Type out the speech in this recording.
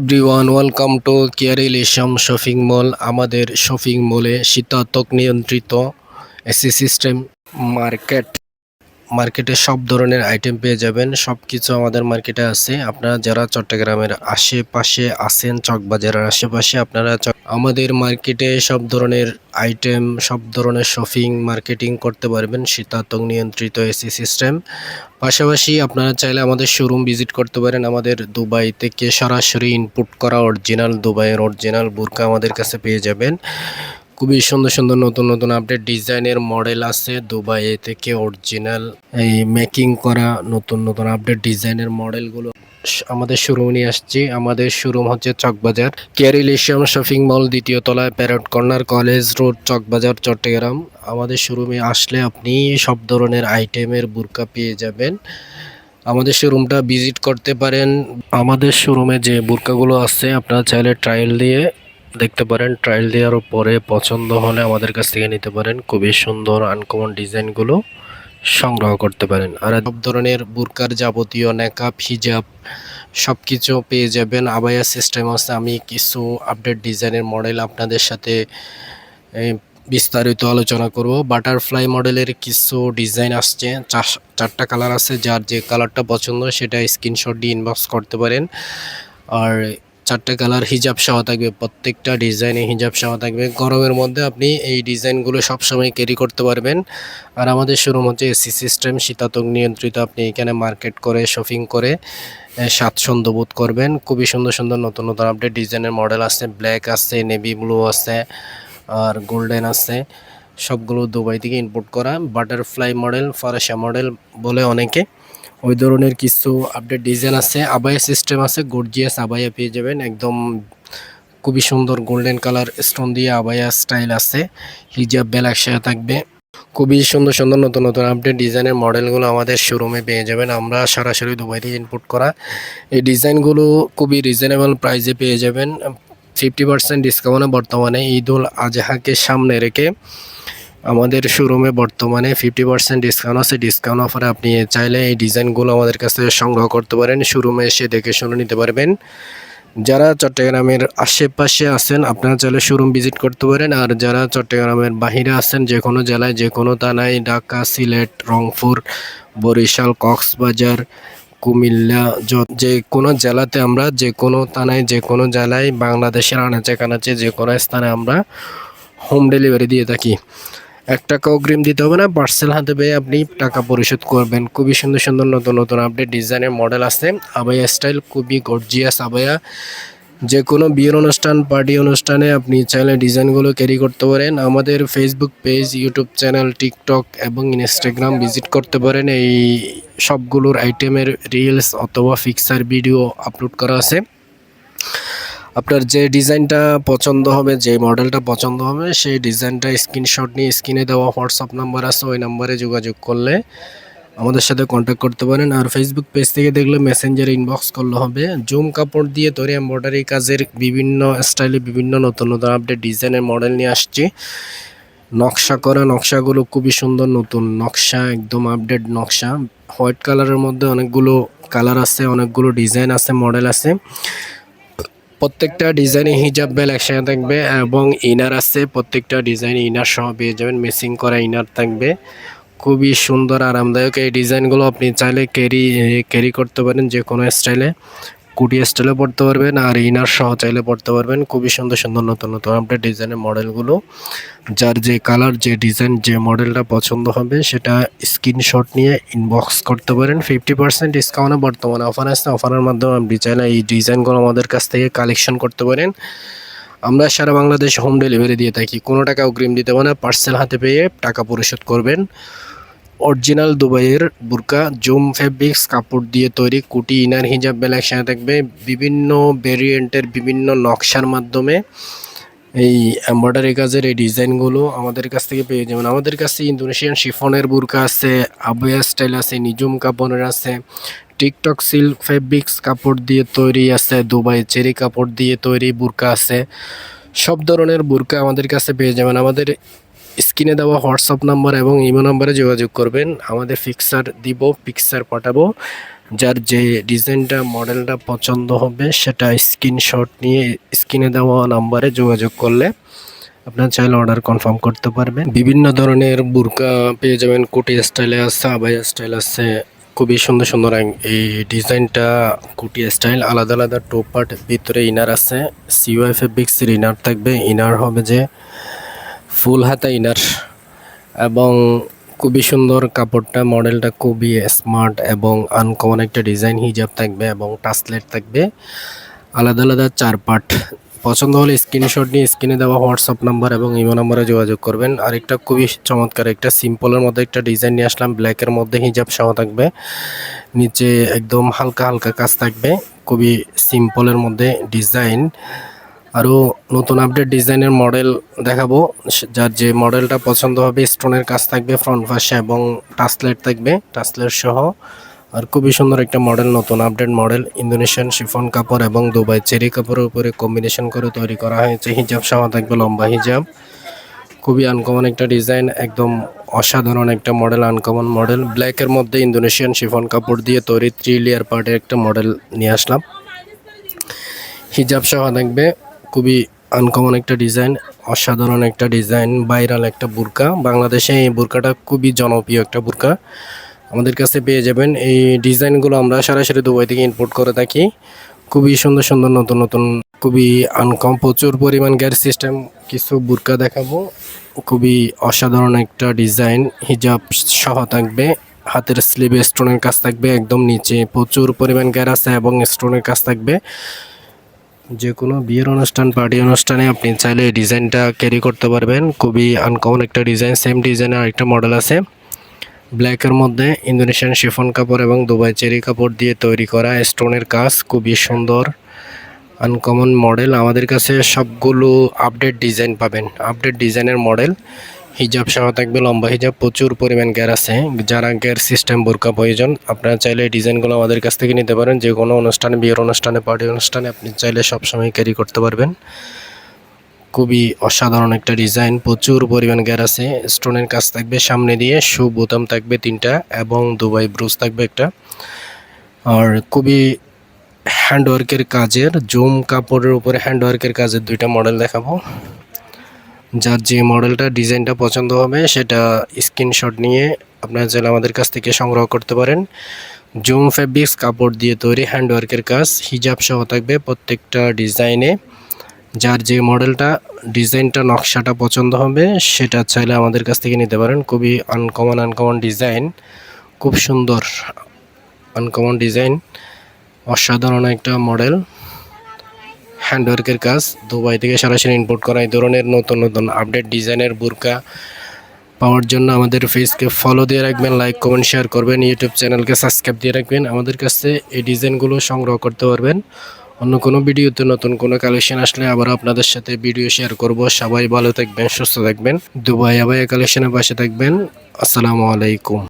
Everyone welcome to কেয়ারিল ইসম shopping mall আমাদের শপিং মলে শীতাতক নিয়ন্ত্রিত এসি সিস্টেম মার্কেট মার্কেটে সব ধরনের আইটেম পেয়ে যাবেন। সব কিছু আমাদের মার্কেটে আছে। আপনারা যারা চট্টগ্রামের আশেপাশে আছেন, চকবাজারের আশেপাশে, আপনারা আমাদের মার্কেটে সব ধরনের আইটেম সব ধরনের শপিং মার্কেটিং করতে পারবেন। শীতাতক নিয়ন্ত্রিত এসি সিস্টেম পাশাপাশি আপনারা চাইলে আমাদের শোরুম ভিজিট করতে পারেন। আমাদের দুবাই থেকে সরাসরি ইনপুট করা অরিজিনাল দুবাইয়ের অরিজিনাল বুরকা আমাদের কাছে পেয়ে যাবেন। খুবই সুন্দর সুন্দর নতুন নতুন আপডেট ডিজাইনের মডেল আছে। দুবাই থেকে অরিজিনাল এই মেকিং করা নতুন নতুন আপডেট ডিজাইনের মডেলগুলো আমাদের শোরুম নিয়ে আসছি। আমাদের শোরুম হচ্ছে চকবাজার। কেয়ারিল এশিয়াম শপিং মল দ্বিতীয় তলায় parrot corner college road Chawkbazar, Chattogram. আমাদের শোরুমে আসলে আপনি সব ধরনের আইটেমের বুরকা পেয়ে যাবেন। আমাদের শোরুমটা ভিজিট করতে পারেন। আমাদের শোরুমে যে বুরকাগুলো আছে, আপনারা চাইলে ট্রায়াল দিয়ে দেখতে পারেন ট্রায়াল দেওয়ার পরে পছন্দ হলে আমাদের কাছ থেকে নিতে পারেন। খুবই সুন্দর আনকমন ডিজাইনগুলো সংগ্রহ করতে পারেন। আর সব ধরনের বুরকার যাবতীয় নেকাপ হিজাব সব কিছু পেয়ে যাবেন। আবায়া সিস্টেম আছে, আমি কিছু আপডেট ডিজাইনের মডেল আপনাদের সাথে বিস্তারিত আলোচনা করব। বাটারফ্লাই মডেলের কিছু ডিজাইন আসছে, চার- চারটা কালার আছে, যার যে কালারটা পছন্দ সেটা স্ক্রিনশট দিয়ে ইনবক্স করতে পারেন। আর চারটে কালার হিজাব সহ থাকবে, প্রত্যেকটা ডিজাইনে হিজাব সহ থাকবে। গরমের মধ্যে আপনি এই ডিজাইনগুলো সবসময় ক্যারি করতে পারবেন। আর আমাদের শোরুম হচ্ছে এসি সিস্টেম, শীতাতক নিয়ন্ত্রিত, আপনি এখানে মার্কেট করে শপিং করে স্বাচ্ছন্দ্য বোধ করবেন। খুবই সুন্দর সুন্দর নতুন নতুন আপডেট ডিজাইনের মডেল আছে ব্ল্যাক আছে নেভি ব্লু আছে আর গোল্ডেন আছে সবগুলো দুবাই থেকে ইম্পোর্ট করা। বাটারফ্লাই মডেল ফারাসা মডেল বলে অনেকে। ওই ধরনের কিছু আপডেট ডিজাইন আছে। আবায়া সিস্টেম আছে গর্জিয়াস আবায়া পেয়ে যাবেন। একদম খুবই সুন্দর গোল্ডেন কালার স্টোন দিয়ে আবায়া স্টাইল আছে। হিজাব বেল একসাথে থাকবে। খুবই সুন্দর সুন্দর নতুন নতুন আপডেট ডিজাইনের মডেলগুলো আমাদের শোরুমে পেয়ে যাবেন। আমরা সরাসরি দুবাই থেকে ইনপুট করা। এই ডিজাইনগুলো খুবই রিজনেবল প্রাইসে পেয়ে যাবেন। ফিফটি পার্সেন্ট ডিসকাউন্টে বর্তমানে ঈদ উল আজহাকে সামনে রেখে আমাদের শোরুমে বর্তমানে ফিফটি পার্সেন্ট ডিসকাউন্ট আছে। ডিসকাউন্ট অফারে আপনি চাইলে এই ডিজাইনগুলো আমাদের কাছ সংগ্রহ করতে পারেন। শোরুমে এসে দেখে শুনে নিতে পারবেন। যারা চট্টগ্রামের আশেপাশে আছেন, আপনারা চাইলে শোরুম ভিজিট করতে পারেন। আর যারা চট্টগ্রামের বাহিরে আছেন, যে কোনো জেলায়, যে কোনো থানায়, ঢাকা, সিলেট, রংপুর, বরিশাল, কক্সবাজার, কুমিল্লা যে কোনো জেলাতে আমরা, যে কোনো থানায়, যে কোনো জেলায়, বাংলাদেশের আনাচে কানাচে যে কোনো স্থানে আমরা হোম ডেলিভারি দিয়ে থাকি। এক টাকা অগ্রিম দিতে হবে না পার্সেল হাতে পেয়ে আপনি টাকা পরিশোধ করবেন। খুবই সুন্দর সুন্দর নতুন নতুন আপডেট ডিজাইনের মডেল আছে। আবায়া স্টাইল খুবই গর্জিয়াস আবায়া। যে কোনো বিয়ের অনুষ্ঠান পার্টি অনুষ্ঠানে আপনি চাইলে ডিজাইনগুলো ক্যারি করতে পারেন। আমাদের Facebook page YouTube channel TikTok এবং ইনস্টাগ্রাম ভিজিট করতে পারেন। এই সবগুলোর আইটেমের রিলস অথবা ফিক্সার ভিডিও আপলোড করা আছে। আপনার যে ডিজাইনটা পছন্দ হবে, যে মডেলটা পছন্দ হবে, সেই ডিজাইনটা স্ক্রিনশট নিয়ে স্ক্রিনে দেওয়া হোয়াটসঅ্যাপ নাম্বার আছে, ওই নাম্বারে যোগাযোগ করলে আমাদের সাথে কন্ট্যাক্ট করতে পারেন। আর ফেসবুক পেজ থেকে দেখলে মেসেঞ্জারে ইনবক্স করলে হবে। জুম কাপড় দিয়ে তৈরি এমব্রয়ডারি কাজের বিভিন্ন স্টাইলে বিভিন্ন নতুন নতুন আপডেট ডিজাইনের মডেল নিয়ে আসছি। নকশা করা নকশাগুলো খুবই সুন্দর, নতুন নকশা, একদম আপডেট নকশা। হোয়াইট কালারের মধ্যে অনেকগুলো কালার আছে, অনেকগুলো ডিজাইন আছে মডেল আছে। প্রত্যেকটা ডিজাইনে হিজাব বেল একসাথে থাকবে এবং ইনার আছে, প্রত্যেকটা ডিজাইন ইনার সহ পেয়ে যাবেন মেসিং করা ইনার থাকবে। খুবই সুন্দর, আরামদায়ক। এই ডিজাইনগুলো আপনি চাইলে ক্যারি ক্যারি করতে পারেন যে কোনো স্টাইলে কুটি স্টাইলে পড়তে পারবেন আর ইনার সহ চাইলে পড়তে পারবেন। খুবই সুন্দর সুন্দর নতুন নতুন আপডেট ডিজাইনের মডেলগুলো যার যে কালার যে ডিজাইন যে মডেলটা পছন্দ হবে, সেটা স্ক্রিনশট নিয়ে ইনবক্স করতে পারেন। ফিফটি পার্সেন্ট ডিসকাউন্টে বর্তমানে অফার আসছে অফারের মাধ্যমে আপনি চাইলে এই ডিজাইনগুলো আমাদের কাছ থেকে কালেকশন করতে পারেন। আমরা সারা বাংলাদেশ হোম ডেলিভারি দিয়ে থাকি। কোনো টাকা অগ্রিম দিতে পারে পার্সেল হাতে পেয়ে টাকা পরিশোধ করবেন। অরিজিনাল দুবাইয়ের বুরকা, জুম ফেব্রিক্স, কাপড় দিয়ে তৈরি কুটি ইনার হিজাব বেলা একসাথে থাকবে বিভিন্ন ভেরিয়েন্টের বিভিন্ন নকশার মাধ্যমে এই এমব্রয়ডারি কাজের এই ডিজাইনগুলো আমাদের কাছ থেকে পেয়ে যাবেন। আমাদের কাছে ইন্দোনেশিয়ান শিফনের বুরকা আছে, আবয়া স্টাইল আছে নিজুম কাপড়ের আছে, টিকটক সিল্ক ফেব্রিক্স কাপড় দিয়ে তৈরি আছে, দুবাই চেরি কাপড় দিয়ে তৈরি বুরকা আছে। সব ধরনের বুরকা আমাদের কাছে পেয়ে যাবেন। আমাদের স্ক্রিনে দেওয়া হোয়াটসঅ্যাপ নাম্বার এবং ইমো নাম্বারে যোগাযোগ করবেন। আমাদের ফিক্সার দিব পিকচার পাঠাবো। যার যে ডিজাইনটা, মডেলটা পছন্দ হবে, সেটা স্ক্রিনশট নিয়ে স্ক্রিনে দেওয়া নাম্বারে যোগাযোগ করলে আপনার চাইলে অর্ডার কনফার্ম করতে পারবেন। বিভিন্ন ধরনের বুরকা পেয়ে যাবেন, কুটি স্টাইলে আছে, আবাই স্টাইল আছে। খুবই সুন্দর সুন্দর এই ডিজাইনটা কুটি স্টাইল আলাদা আলাদা টপ পার্ট ভিতরে ইনার আছে। সিওয়াই ফেব্রিক্সের ইনার থাকবে। ইনার হবে যে ফুল হাতা ইনার এবং খুবই সুন্দর কাপড়টা, মডেলটা খুবই স্মার্ট এবং আনকমন একটা ডিজাইন হিজাব থাকবে এবং টাসলেট থাকবে। আলাদা আলাদা চার পার্ট পছন্দ হলে স্ক্রিনশট নিয়ে স্ক্রিনে দেওয়া হোয়াটসঅ্যাপ নাম্বার এবং ইমো নাম্বারে যোগাযোগ করবেন। আর একটা খুবই চমৎকার একটা সিম্পলের মধ্যে একটা ডিজাইন নিয়ে আসলাম। ব্ল্যাকের মধ্যে হিজাব সহ থাকবে। নিচে একদম হালকা হালকা কাজ থাকবে। খুবই সিম্পলের মধ্যে ডিজাইন আরও নতুন আপডেট ডিজাইনের মডেল দেখাবো। যার যে মডেলটা পছন্দ হবে স্টোনের কাজ থাকবে ফ্রন্ট পাশে এবং টাসলেট থাকবে টাসলেট সহ। আর খুবই সুন্দর একটা মডেল নতুন আপডেট মডেল ইন্দোনেশিয়ান শিফন কাপড় এবং দুবাই চেরি কাপড়ের উপরে কম্বিনেশন করে তৈরি করা হয়েছে। হিজাব সহ থাকবে লম্বা হিজাব। খুবই আনকমন একটা ডিজাইন একদম অসাধারণ একটা মডেল আনকমন মডেল ব্ল্যাকের মধ্যে ইন্দোনেশিয়ান শিফন কাপড় দিয়ে তৈরি থ্রি লেয়ার পার্টের একটা মডেল নিয়ে আসলাম। হিজাব সহ থাকবে। খুবই আনকমন একটা ডিজাইন অসাধারণ একটা ডিজাইন ভাইরাল একটা বুরকা বাংলাদেশে এই বুরকাটা খুবই জনপ্রিয় একটা বুরকা আমাদের কাছে পেয়ে যাবেন। এই ডিজাইনগুলো আমরা সরাসরি দুবাই থেকে ইম্পোর্ট করে থাকি। খুবই সুন্দর সুন্দর, নতুন নতুন, খুবই আনকম প্রচুর পরিমাণ গ্যার সিস্টেম কিছু বুরকা দেখাবো। খুবই অসাধারণ একটা ডিজাইন হিজাব সহ থাকবে, হাতের স্লিভে স্টোনের কাজ থাকবে, একদম নিচে প্রচুর পরিমাণ গ্যার আছে এবং স্টোনের কাজ থাকবে। যে কোনো বিয়ের অনুষ্ঠান পার্টি অনুষ্ঠানে আপনি চাইলে এই ডিজাইনটা ক্যারি করতে পারবেন। খুবই আনকমন একটা ডিজাইন সেম ডিজাইনের আরেকটা মডেল আছে। ব্ল্যাকের মধ্যে ইন্দোনেশিয়ান শিফন কাপড় এবং দুবাই চেরি কাপড় দিয়ে তৈরি করা স্টোনের কাজ, খুবই সুন্দর আনকমন মডেল আমাদের কাছে সবগুলো আপডেট ডিজাইন পাবেন। আপডেট ডিজাইনের মডেল হিজাব সহ থাকবে লম্বা হিজাব, প্রচুর পরিমাণ গ্যার আছে। যারা গ্যার সিস্টেম বোরকা, প্রয়োজন, আপনারা চাইলে এই ডিজাইনগুলো আমাদের কাছ থেকে নিতে পারেন। যে কোনো অনুষ্ঠানে, বিয়ের অনুষ্ঠানে পার্টি অনুষ্ঠানে আপনি চাইলে সবসময় ক্যারি করতে পারবেন। খুবই অসাধারণ একটা ডিজাইন, প্রচুর পরিমাণ গ্যার আছে। স্টোনের কাজ থাকবে সামনে দিয়ে, শু বোতাম থাকবে তিনটা এবং দুবাই ব্রুজ থাকবে একটা। আর খুবই হ্যান্ডওয়ার্কের কাজের, জুম কাপড়ের উপরে হ্যান্ডওয়ার্কের কাজের দুইটা মডেল দেখাবো। যার যে মডেলটা, ডিজাইনটা পছন্দ হবে, সেটা স্ক্রিনশট নিয়ে আপনারা চাইলে আমাদের কাছ থেকে সংগ্রহ করতে পারেন। জুম ফেব্রিক্স কাপড় দিয়ে তৈরি হ্যান্ডওয়ার্কের কাজ হিজাব সহ থাকবে প্রত্যেকটা ডিজাইনে যার যে মডেলটা, ডিজাইনটা, নকশাটা পছন্দ হবে, সেটা চাইলে আমাদের কাছ থেকে নিতে পারেন। খুবই আনকমন আনকমন ডিজাইন খুব সুন্দর আনকমন ডিজাইন অসাধারণ একটা মডেল। হ্যান্ডওয়ার্কের কাজ। দুবাই থেকে সরাসরি ইম্পোর্ট করা এই ধরনের নতুন নতুন আপডেট ডিজাইনের বুরকা পাওয়ার জন্য আমাদের ফেসকে ফলো দিয়ে রাখবেন লাইক কমেন্ট শেয়ার করবেন ইউটিউব চ্যানেলকে সাবস্ক্রাইব দিয়ে রাখবেন। আমাদের কাছে এই ডিজাইনগুলো সংগ্রহ করতে পারবেন। অন্য কোনো ভিডিওতে নতুন কোনো কালেকশন আসলে আবার আপনাদের সাথে ভিডিও শেয়ার করব। সবাই ভালো থাকবেন, সুস্থ থাকবেন। দুবাই আবাই কালেকশনের পাশে থাকবেন। আসসালামু আলাইকুম।